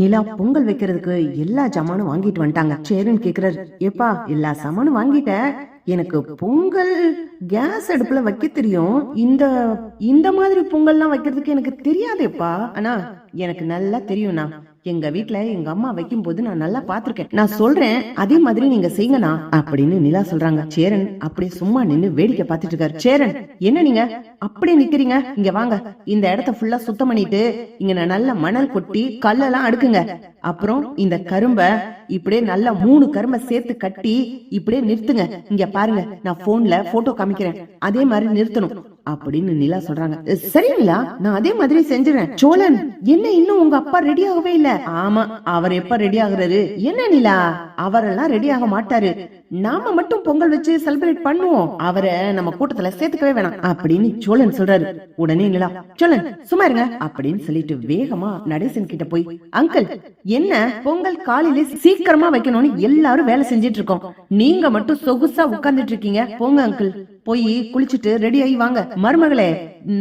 நிலா பொங்கல் வைக்கிறதுக்கு எல்லா ஜாமானும் வாங்கிட்டு வந்துட்டாங்க. சரின்னு கேக்குறாரு ஏப்பா எல்லா சாமானும் வாங்கிட்ட? எனக்கு பொங்கல் கேஸ் அடுப்புல வைக்க தெரியும். இந்த இந்த மாதிரி பொங்கல்லாம் வைக்கிறதுக்கு எனக்கு தெரியாதேப்பா. ஆனா எனக்கு நல்லா தெரியும்ண்ணா. எங்க வீட்ல எங்க அம்மா வைக்கும் போது நான் நல்லா பாத்திருக்கேன் நான் சொல்றேன் அதே மாதிரி நீங்க செய்யுங்கண்ணா அப்படின்னு நிலா சொல்றாங்க. சேரன் அப்படியே சும்மா நின்னு வேடிக்கை பார்த்துட்டு இருக்காரு. சேரன் என்ன நீங்க? அப்படியே நிக்கிறீங்க. இங்க வாங்க. இந்த இடத்த ஃபுல்லா சுத்தம் பண்ணிட்டு இங்க நான் நல்ல மணல் கொட்டி கல்லெல்லாம் அடுக்குங்க. அப்புறம் இந்த கரும்ப இப்படியே நல்லா மூணு கரும்பை சேர்த்து கட்டி இப்படியே நிறுத்துங்க. இங்க பாருங்க. நான் போன்ல போட்டோ காமிக்கிறேன். அதே மாதிரி நிறுத்தணும். அப்படின்னு நிலா சொல்றாங்க. "அஹ், சரி நிலா நான் அதே மாதிரி செஞ்சுறேன் சோழன் என்ன இன்னும் உங்க அப்பா ரெடி ஆகவே இல்ல? ஆமா அவர் எப்ப ரெடி ஆகுறாரு? என்ன நிலா? அவரெல்லாம் ரெடி ஆக மாட்டாரு. நாம மட்டும் பொங்கல் வச்சு செலிப்ரேட் பண்ணுவோம். அவரை நம்ம கூட்டத்துல சேர்த்துக்கவே வேணாம் அப்படின்னு சோழன் சொல்றாரு. உடனே நிலா சோழன் சும்மா இருங்க அப்படின்னு சொல்லிட்டு வேகமா நடேசன் கிட்ட போய் அங்கிள் என்ன பொங்கல் காலையில சீக்கிரமா வைக்கணும்னு எல்லாரும் வேலை செஞ்சிட்டு இருக்கோம். நீங்க மட்டும் சொகுசா உட்கார்ந்துட்டு இருக்கீங்க. போங்க அங்கிள். போய் குளிச்சுட்டு ரெடி ஆகி வாங்க. மருமகளே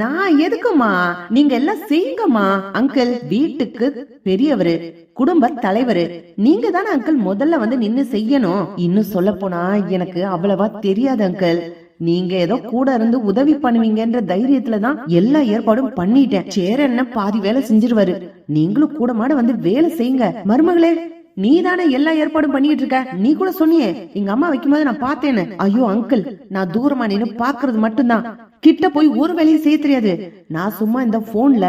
நான் எதுக்குமா நீங்க எல்லாம் செய்யுங்கம்மா. அங்கிள் வீட்டுக்கு பெரியவரு குடும்ப தலைவரு. நீங்க தானே அங்கிள் முதல்ல வந்து நின்னு செய்யணும். இன்னும் சொல்ல போனா எனக்கு அவ்வளவா தெரியாது அங்கிள். நீங்க ஏதோ கூட இருந்து உதவி பண்ணுவீங்கன்ற தைரியத்துல தான் எல்லா ஏற்பாடும் பண்ணிட்டேன். சேர என்ன பாதி வேலை செஞ்சிருவாரு. நீங்களும் கூட மாட வந்து வேலை செய்யுங்க. மருமகளே நீ தானே எல்லா ஏற்பாடும் பண்ணிட்டு இருக்க நீ கூட சொன்னியே எங்க அம்மா வைக்கும்போது நான் பார்த்தேன்னு. ஐயோ அங்கிள் நான் தூரமா நின்னு பாக்குறது மட்டும்தான். கிட்ட போய் ஒரு வேலையும் செய்ய தெரியாது. நான் சும்மா இந்த போன்ல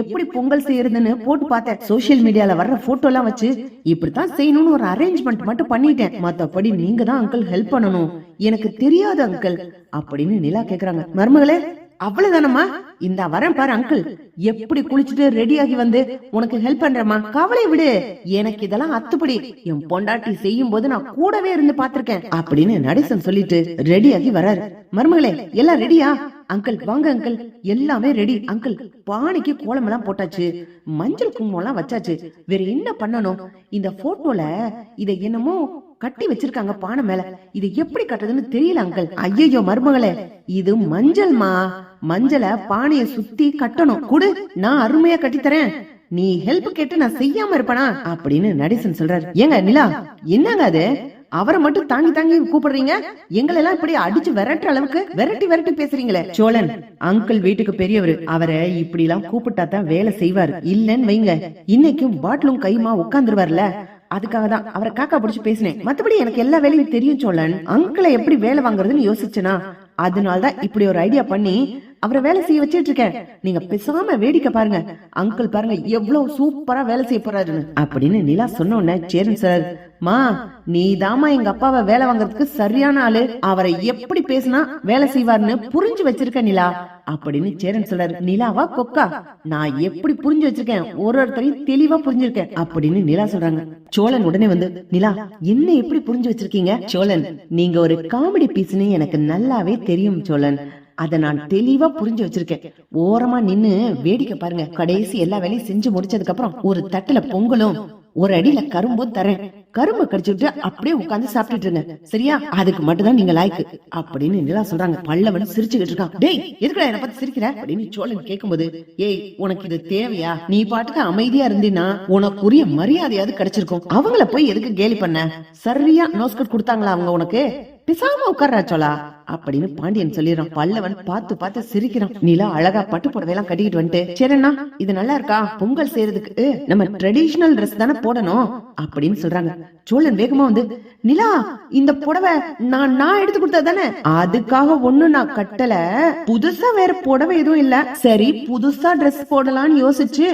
எப்படி பொங்கல் செய்யறதுன்னு போட்டு பார்த்தேன். சோசியல் மீடியால வர்ற போட்டோ எல்லாம் வச்சு இப்படித்தான் செய்யணும்னு ஒரு அரேஞ்ச்மெண்ட் மட்டும் பண்ணிட்டேன். மத்தபடி நீங்க தான் அங்கிள் ஹெல்ப் பண்ணணும். எனக்கு தெரியாது அங்கிள் அப்படின்னு நிலா கேக்குறாங்க. மருமகளே அவ்வளவுதானம்மா? இந்த வரேன் பாரு அங்கிள் எப்படி குளிச்சுட்டு ரெடி ஆகி வந்து உனக்கு ஹெல்ப் பண்றேம்மா? கவலை விடு. எனக்கு இதெல்லாம் அத்துப்படி. என் பொண்டாட்டி செய்யும் போது நான் கூடவே இருந்து பாத்திருக்கேன் அப்படின்னு நடேசன் சொல்லிட்டு ரெடி ஆகி வராரு மருமகளே எல்லாம் ரெடியா அங்கிள் வாங்க அங்கிள் எல்லாமே ரெடி அங்கிள் பானைக்கு கோலம் எல்லாம் போட்டாச்சு. மஞ்சள் குங்குமம் எல்லாம் வச்சாச்சு. வேற என்ன பண்ணணும்? இந்த போட்டோல இத என்னமோ கட்டி வச்சிருக்காங்க பானை மேல. இது எப்படி கட்டுறதுன்னு தெரியல அங்கல் ஐயோ மருமகளே. இது மஞ்சள்மா. மஞ்சளை பானைய சுத்தி கட்டணும். குடு நான் அருமையா கட்டித்தரேன். நீ ஹெல்ப் கேட்டு நான் செய்யாம இருப்பனா? அப்படின்னு நடேசன் சொல்றாரு. ஏங்க நிலா என்னங்க அது? அவரை மட்டும் தாங்கி தாங்கி கூப்பிடுறீங்க? எங்களை எல்லாம் இப்படி அடிச்சு விரட்டுற அளவுக்கு விரட்டி விரட்டி பேசுறீங்களே. சோழன் அங்கிள் வீட்டுக்கு பெரியவர். அவரை இப்படி எல்லாம் கூப்பிட்டா தான் வேலை செய்வாரு. இல்லன்னு வைங்க. இன்னைக்கும் பாட்டிலும் கைமா உட்கார்ந்துருவார்ல. அதுக்காக தான் அவரை காக்கா பிடிச்சு பேசினேன். மத்தபடி எனக்கு எல்லா வேலையும் தெரியும் சோழன். அங்கிளை எப்படி வேலை வாங்குறதுன்னு யோசிச்சனா? அதனாலதான் இப்படி ஒரு ஐடியா பண்ணி அவரை வேலை செய்ய வச்சிட்டு இருக்கேன். நீங்க பேசாம வேடிக்கை பாருங்க. அங்கிள் பாருங்க எவ்வளவு சூப்பரா வேலை செய்ய போறாருன்னு. அப்படின்னு நிலா சொன்ன உடனே சேரன் சார் மா நீ தாமா எங்க அப்பாவை வேலை வாங்குறதுக்கு சரியான ஆளு. அவரை எப்படி பேசினா வேலை செய்வார்னு புரிஞ்சு வச்சிருக்க நிலா. அப்படின்னு சேரன் சொல்றாரு நிலாவா கொக்கா? நான் எப்படி புரிஞ்சு வச்சிருக்கேன்? ஒரு ஒருத்தரையும் தெளிவா புரிஞ்சிருக்கேன். அப்படின்னு நிலா சொல்றாங்க. சோழன் உடனே வந்து நிலா என்ன எப்படி புரிஞ்சு வச்சிருக்கீங்க? சோழன் நீங்க ஒரு காமெடி பீஸ்னு எனக்கு நல்லாவே தெரியும் சோழன். அத நான் தெளிவா புரிஞ்சு வச்சிருக்கேன். ஓரமா நின்னு வேடிக்கை பாருங்க. கடைசி எல்லா வேலையும் செஞ்சு முடிச்சதுக்கு அப்புறம் ஒரு தட்டுல பொங்கலும் ஒரு அடியில கரும்பும் தரேன். கரும்பு கடிச்சுட்டு அப்படியே உட்கார்ந்து சாப்பிட்டுட்டு இருங்க சரியா? அதுக்கு மட்டும் தான் நீங்க லாய்க்கு. அப்படின்னு நிலா சொல்றாங்க. பல்லவன் சிரிச்சுக்கிட்டு இருக்கான். டேய் எதுக்குடா என்ன பார்த்து சிரிக்கிற? அப்படின்னு சோழன் கேட்கும்போது ஏய் உனக்கு இது தேவையா? நீ பாட்டுக்கு அமைதியா இருந்தீன்னா உனக்குரிய மரியாதையாவது கிடைச்சிருக்கும். அவங்கள போய் எதுக்கு கேலி பண்ண? சரியா நோஸ்கட் கொடுத்தாங்களா அவங்க உனக்கு? பிசாம உட்கார்றா சோலா அப்படின்னு பாண்டியன் சொல்லிடுறான். பல்லவன் பார்த்து பார்த்து சிரிக்கிறான். நிலா அழகா பட்டு புடவையெல்லாம் கட்டிக்கிட்டு வந்துட்டு சரிண்ணா இது நல்லா இருக்கா? பொங்கல் செய்யறதுக்கு நம்ம ட்ரெடிஷனல் ட்ரெஸ் தானே போடணும்? அப்படின்னு சொல்றாங்க. சோழன் வேகமா வந்து நிலா இந்த புடவை நான் நான் எடுத்து கொடுத்தது தானே? அதுக்காக ஒண்ணு நான் கட்டல. புதுசா வேற புடவை எதுவும் இல்ல. சரி புதுசா ட்ரெஸ் போடலாம்னு யோசிச்சு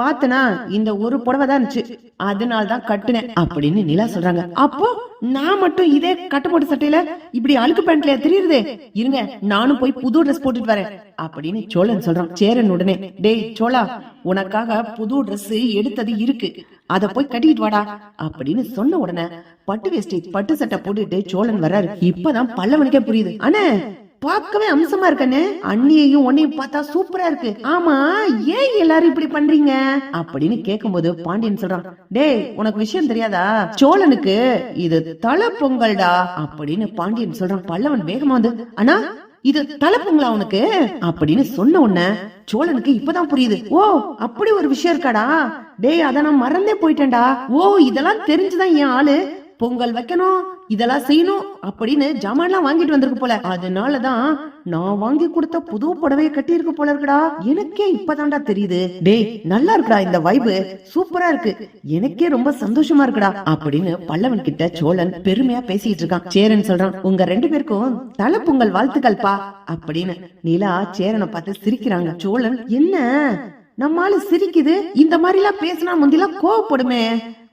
பார்த்தனா இந்த ஒரு புடவை தான் இருந்துச்சு. அதனால தான் கட்டுனேன் அப்படின்னு நிலா சொல்றாங்க. அப்போ நான் மட்டும் இதே கட்டுப்போட்டு சட்டையில இப்படி அழுக்கு பேண்ட்ல தெரியுது இருங்க நானும் போய் புது ட்ரெஸ் போட்டுட்டு வரேன் அப்படின்னு சோழன் சொல்றான். சேரன் உடனே டேய் சோழா உனக்காக புது ட்ரெஸ் எடுத்தது இருக்கு. அத போய் கட்டிட்டு வாடா அப்படின்னு சொன்ன உடனே பட்டு வேஷ்டி பட்டு சட்டை போட்டுட்டு சோழன் வர்றாரு. இப்பதான் பல்லவனுக்கே புரியுது. அண்ணே பார்க்கவே அம்சமா இருக்கனே. அண்ணியையும் உன்னையும் பார்த்தா சூப்பரா இருக்கு. ஆமா ஏன் எல்லாரும் இப்படி பண்றீங்க? அப்படின்னு கேக்கும்போது பாண்டியன் சொல்றான் டேய் உனக்கு விஷயம் தெரியாதா? சோழனுக்கு இது தல பொங்கல்டா. அப்படின்னு பாண்டியன் சொல்றான். பல்லவன் வேகமா வந்து அண்ணா இது தலைப்புங்களா உனக்கு? அப்படின்னு சொன்ன உடனே சோழனுக்கு இப்பதான் புரியுது. ஓ அப்படி ஒரு விஷயம் இருக்காடா? டேய் அத நான் மறந்தே போயிட்டேன்டா. ஓ இதெல்லாம் தெரிஞ்சுதான் என் ஆளு. பொங்கல் வைக்கணும் இதெல்லாம் செய்யணும் அப்படின்னு ஜாமான்லாம் வாங்கிட்டு வந்திருக்கு போல. அதனாலதான் நான் வாங்கி கொடுத்த புது புடவைய கட்டி இருக்கு போல இருக்குடா. எனக்கே இப்பதான்டா தெரியுது. டேய் நல்லா இருக்குடா இந்த வைபு சூப்பரா இருக்கு. எனக்கே ரொம்ப சந்தோஷமா இருக்குடா அப்படின்னு பல்லவன் கிட்ட சோழன் பெருமையா பேசிட்டு இருக்கான். சேரன் சொல்றான் உங்க ரெண்டு பேருக்கும் தலை பொங்கல் வாழ்த்துக்கள் பா அப்படின்னு நிலா சேரனை பார்த்து சிரிக்கிறாங்க. சோழன் என்ன? நம்மால சிரிக்குது? இந்த மாதிரி எல்லாம் பேசினா முந்திலாம் கோவப்படுமே?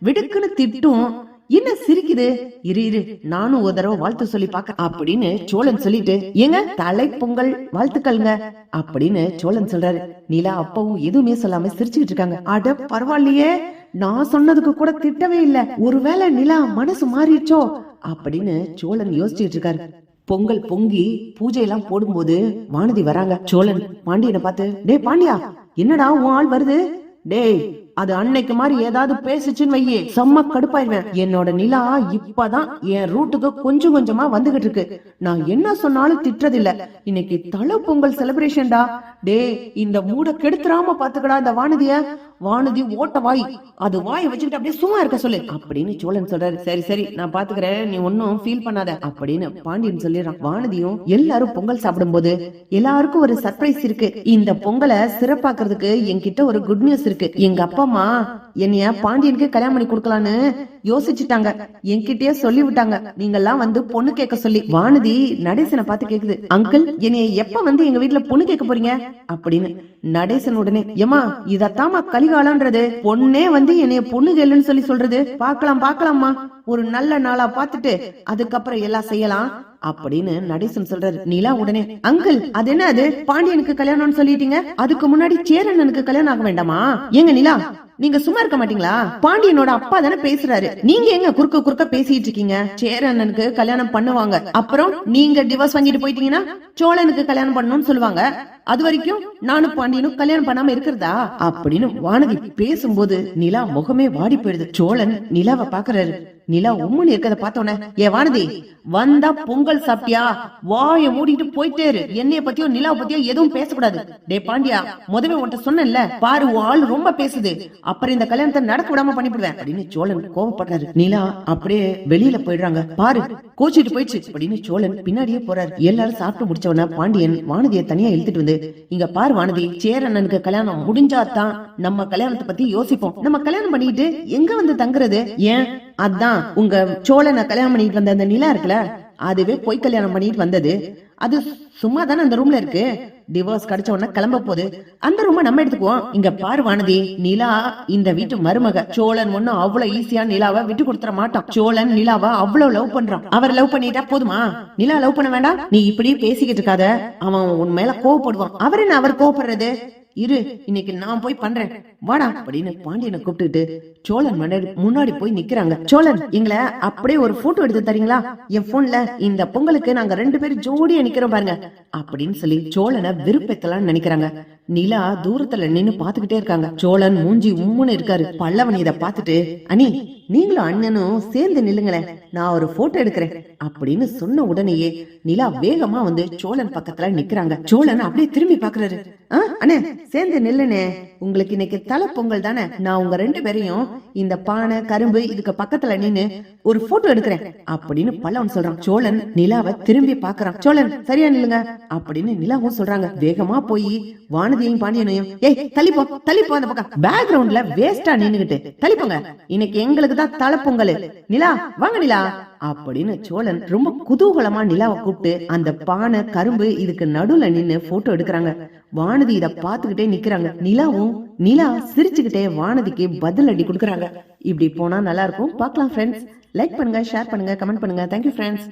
விடுக்குன்னு திட்டும். என்ன சிரிக்குது? இரு இரு நானும் ஒரு தடவை வாழ்த்து சொல்லி பாக்க அப்படின்னு சோழன் சொல்லிட்டு ஏங்க தலை பொங்கல் வாழ்த்துக்கள்ங்க அப்படின்னு சோழன் சொல்றாரு. நிலா அப்பவும் எதுவுமே சொல்லாம சிரிச்சுக்கிட்டு இருக்காங்க. அட பரவாயில்லையே நான் சொன்னதுக்கு கூட திட்டவே இல்ல. ஒருவேளை நிலா மனசு மாறிடுச்சோ? அப்படின்னு சோழன் யோசிச்சுட்டு இருக்காரு. பொங்கல் பொங்கி பூஜை எல்லாம் போடும்போது வானதி வராங்க. சோழன் பாண்டியனை பார்த்து டேய் பாண்டியா என்னடா உன் ஆள் வருது? டேய் அது அன்னைக்கு மாதிரி ஏதாவது பேசுச்சுன்னு வையே செம்ம கடுப்பாயிருவேன். என்னோட நிலா இப்பதான் என் ரூட்டுக்கு கொஞ்சம் கொஞ்சமா வந்துகிட்டு இருக்கு. நான் என்ன சொன்னாலும் திட்டுறதில்ல. இன்னைக்கு தலை பொங்கல் செலிப்ரேஷன்டா டேய் இந்த மூட கெடுத்துறாம பாத்துக்கடா இந்த வானதிய. வானதி ஓட்ட வாய். அது வாயை வச்சுக்கிட்டு அப்படியே சும்மா இருக்க சொல்லு. அப்படின்னு சோழன் சொல்றாரு. சரி சரி நான் பாத்துக்கிறேன். நீ ஒன்னும் ஃபீல் பண்ணாத. அப்படின்னு பாண்டியன் சொல்லிடுறான். வானதியும் எல்லாரும் பொங்கல் சாப்பிடும்போது எல்லாருக்கும் ஒரு சர்ப்ரைஸ் இருக்கு. இந்த பொங்கலை சிறப்பாக்குறதுக்கு என்கிட்ட ஒரு குட் நியூஸ் இருக்கு. எங்க அப்பா அம்மா என்னைய பாண்டியனுக்கு கல்யாணம் பண்ணி கொடுக்கலான்னு யோசிச்சுட்டாங்க. என்கிட்டயே சொல்லி விட்டாங்க நீங்க எல்லாம் வந்து பொண்ணு கேட்க சொல்லி. வானதி நடேசனை பார்த்து கேக்குது. அங்கிள் என்னைய எப்ப வந்து எங்க வீட்டுல பொண்ணு கேட்க போறீங்க? அப்படின்னு. நடேசன் உடனே ஏமா இதத்தாமா கலிகாலன்றது பொண்ணே வந்து என்னைய பொண்ணு கேளுன்னு சொல்லி சொல்றது. பாக்கலாம் பாக்கலாமா ஒரு நல்ல நாளா பாத்துட்டு அதுக்கப்புறம் எல்லாம் செய்யலாம். அப்படின்னு நடேசன் சொல்றாரு. நிலா உடனே அங்கிள் அது என்ன அது பாண்டியனுக்கு கல்யாணம்னு சொல்லிட்டீங்க? அதுக்கு முன்னாடி சேரனனுக்கு கல்யாணம் ஆக வேண்டாமா? ஏங்க நிலா நீங்க சும்மா இருக்க மாட்டீங்களா? பாண்டியனோட அப்பா தானே பேசுறாரு. நீங்க எங்க குறுக்க குறுக்க பேசிட்டு இருக்கீங்க? சேரனனுக்கு கல்யாணம் பண்ணுவாங்க. அப்புறம் நீங்க டிவோர்ஸ் வாங்கிட்டு போயிட்டீங்கன்னா சோழனுக்கு கல்யாணம் பண்ணணும்னு சொல்லுவாங்க. அது வரைக்கும் நானும் பாண்டியனும் கல்யாணம் பண்ணாம இருக்கிறதா? அப்படின்னு வானதி பேசும்போது நிலா முகமே வாடி போயிடுது. சோழன் நிலாவை பாக்குறாரு நிலா உம்முன்னு இருக்கத பார்த்தோன்னே ஏ வானதி வந்தா பொங்கல் சாப்பிட்டியா? வாய மூடிட்டு போயிட்டே இரு. என்னைய பத்தியோ நிலாவை பத்தியோ எதுவும் பேசக்கூடாது. டே பாண்டியா முதவே உன்கிட்ட சொன்னேன்ல பாரு ஆள் ரொம்ப பேசுது. அப்புறம் இந்த கல்யாணத்தை நடக்க விடாம பண்ணிவிடுவேன். அப்படின்னு சோழன் கோவப்படுறாரு. நிலா அப்படியே வெளியில போயிடுறாங்க. பாரு கோச்சிட்டு போயிடுச்சு. அப்படின்னு சோழன் பின்னாடியே போறாரு. எல்லாரும் சாப்பிட்டு முடிச்சவன பாண்டியன் வானதியை தனியா இழுத்துட்டு வந்து இங்க பார் வானதி சேரண்ணனுக்கு கல்யாணம் முடிஞ்சாதான் நம்ம கல்யாணத்தை பத்தி யோசிப்போம். நம்ம கல்யாணம் பண்ணிட்டு எங்க வந்து தங்குறது? ஏன்? அதான் உங்க சோழனை கல்யாணம் பண்ணிட்டு வந்த அந்த நிலா இருக்குல்ல? அதுவே பொய் கல்யாணம் பண்ணிட்டு வந்தது. அது சும்மா தானே அந்த ரூம்ல இருக்கு? டிவோர்ஸ் கிடைச்ச உடனே கிளம்ப போகுது. அந்த ரூம நம்ம எடுத்துக்குவோம். இங்க பாரு வானதி நிலா இந்த வீட்டு மருமக. சோழன் ஒண்ணும் அவ்வளவு ஈஸியா நிலாவை விட்டு கொடுத்துற மாட்டான். சோழன் நிலாவை அவ்வளவு லவ் பண்றான். அவர் லவ் பண்ணிட்டா போதுமா? நிலா லவ் பண்ண வேண்டாம்? நீ இப்படி பேசிக்கிட்டு இருக்காத. அவன் உன் மேல கோவப்படுவான். அவர் என்ன அவர் கோவப்படுறது? இரு இன்னைக்கு நான் போய் பண்றேன். வாடா அப்படின்னு பாண்டியனை கூப்பிட்டுட்டு சோழன் முன்னாடி முன்னாடி போய் நிக்கிறாங்க. சோழன் எங்களை அப்படியே ஒரு போட்டோ எடுத்து தரீங்களா? என் போன்ல இந்த பொங்கலுக்கு நாங்க ரெண்டு பேரும் ஜோடியா நிக்கிறோம் பாருங்க அப்படின்னு சொல்லி சோழனை விருப்பத்தலாம்னு நினைக்கிறாங்க. நிலா தூரத்துல நின்னு பாத்துக்கிட்டே இருக்காங்க. சோழன் மூஞ்சி உம்முன்னு இருக்காரு. பல்லவன் இத பாத்துட்டு அனி நீங்களும் அண்ணனும் சேர்ந்து நில்லுங்களேன். நான் ஒரு போட்டோ எடுக்கிறேன். அப்படின்னு சொன்ன உடனேயே நிலா வேகமா வந்து சோழன் பக்கத்துல நிக்கிறாங்க. சோழன் அப்படியே திரும்பி பாக்குறாரு. ஆஹ் அண்ணே சேர்ந்து நில்லுனே உங்களுக்கு இன்னைக்கு தலை பொங்கல் தானே? நான் உங்க ரெண்டு பேரையும் இந்த பானை கரும்பு இதுக்கு பக்கத்துல நின்னு ஒரு போட்டோ எடுக்கிறேன். அப்படின்னு பல்லவன் சொல்றான். சோழன் நிலாவை திரும்பி பாக்குறான் சோழன் சரியா நில்லுங்க. அப்படின்னு நிலாவும் சொல்றாங்க. வேகமா போய் வானதியும் பாண்டியனையும் ஏய் தள்ளிப்போ தள்ளிப்போ அந்த பக்கம். பேக்ரவுண்ட்ல வேஸ்டா நின்னுகிட்டு தள்ளிப்போங்க இன்னைக்கு எங்களுக்கு தான் தலை பொங்கல் நிலா வாங்க நிலா. அப்படின்னு சோழன் ரொம்ப குதூகலமா நிலாவை கூப்பிட்டு அந்த பானை கரும்பு இதுக்கு நடுவுல நின்னு போட்டோ எடுக்கிறாங்க. வானதி இத பாத்துக்கிட்டே நிக்கிறாங்க. நிலாவும் நிலா சிரிச்சுக்கிட்டே வானதிக்கு பதில் அடி கொடுக்கறாங்க. இப்படி போனா நல்லா இருக்கும். பார்க்கலாம் ஃப்ரெண்ட்ஸ் லைக் பண்ணுங்க ஷேர் பண்ணுங்க கமெண்ட் பண்ணுங்க. Thank you friends